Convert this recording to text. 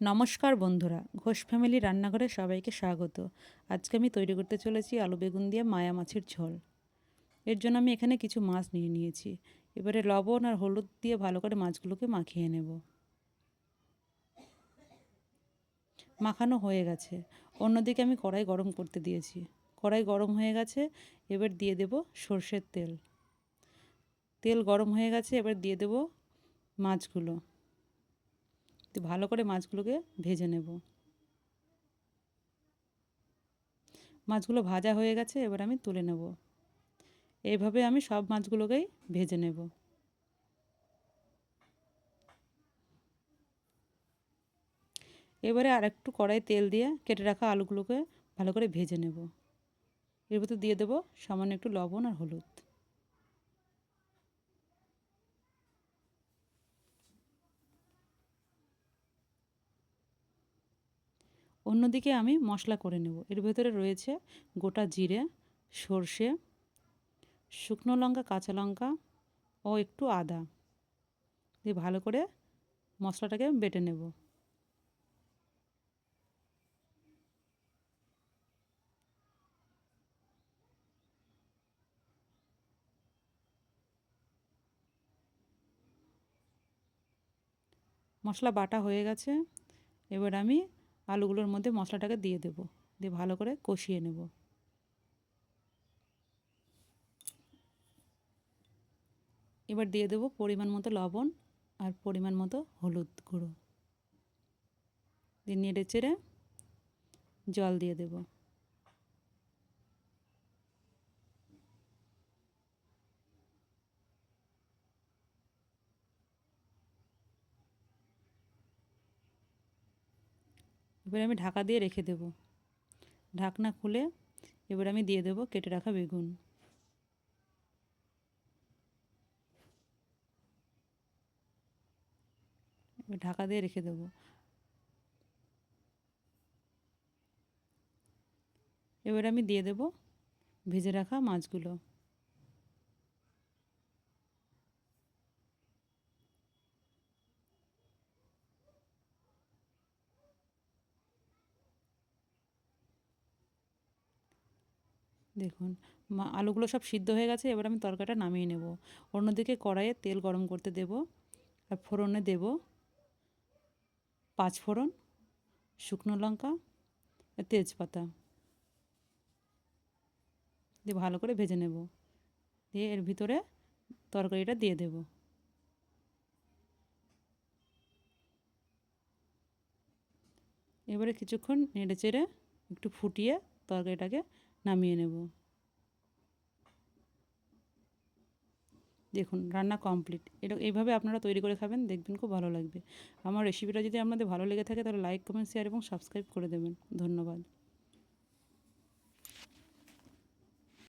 নমস্কার বন্ধুরা, ঘোষ ফ্যামিলি রান্নাঘরে সবাইকে স্বাগত। আজকে আমি তৈরি করতে চলেছি আলু বেগুন দিয়ে মায়া মাছের ঝোল। এর জন্য আমি এখানে কিছু মাছ নিয়ে নিয়েছি। এবারে লবণ আর হলুদ দিয়ে ভালো করে মাছগুলোকে মাখিয়ে নেব। মাখানো হয়ে গেছে। অন্যদিকে আমি কড়াই গরম করতে দিয়েছি। কড়াই গরম হয়ে গেছে, এবার দিয়ে দেব সর্ষের তেল। তেল গরম হয়ে গেছে, এবার দিয়ে দেব মাছগুলো। তো ভালো করে মাছগুলোকে ভেজে নেব। মাছগুলো ভাজা হয়ে গেছে, এবার আমি তুলে নেব। এইভাবে আমি সব মাছগুলোকেই ভেজে নেব। এবারে আর একটু কড়াই তেল দিয়ে কেটে রাখা আলুগুলোকে ভালো করে ভেজে নেব। এর ভিতর দিয়ে দেবো সামান্য একটু লবণ আর হলুদ। অন্যদিকে আমি মশলা করে নেব। এর ভেতরে রয়েছে গোটা জিরে, সর্ষে, শুকনো লঙ্কা, কাঁচা লঙ্কা ও একটু আদা। দিয়ে ভালো করে মশলাটাকে বেটে নেব। মশলা বাটা হয়ে গেছে। এবার আমি আলুগুলোর মধ্যে মশলাটাকে দিয়ে দেব, দিয়ে ভালো করে কষিয়ে নেব। এবার দিয়ে দেব পরিমাণ মতো লবণ আর পরিমাণ মতো হলুদ গুঁড়ো। দিয়ে নেড়ে চেড়ে জল দিয়ে দেব। এবার আমি ঢাকা দিয়ে রেখে দেব। ঢাকনা খুলে এবার আমি দিয়ে দেব কেটে রাখা বেগুন। ঢাকা দিয়ে রেখে দেব। এবার আমি দিয়ে দেব ভেজে রাখা মাছগুলো। দেখুন আলুগুলো সব সিদ্ধ হয়ে গেছে, এবার আমি তরকারিটা নামিয়ে নেব। অন্যদিকে কড়াইয়ে তেল গরম করতে দেব, আর ফোড়নে দেব পাঁচ ফোড়ন, শুকনো লঙ্কা, আর তেজপাতা। দিয়ে ভালো করে ভেজে নেব। দিয়ে এর ভিতরে তরকারিটা দিয়ে দেব। এবারে কিছুক্ষণ নেড়ে চেড়ে একটু ফুটিয়ে তরকারিটাকে নামিয়ে নেব। দেখুন, রান্না কমপ্লিট এটা এইভাবে আপনারা তৈরি করে খাবেন, দেখবেন খুব ভালো লাগবে। আমার রেসিপিটা যদি আপনাদের ভালো লেগে থাকে, তাহলে লাইক কমেন্ট শেয়ার এবং সাবস্ক্রাইব করে দেবেন। ধন্যবাদ।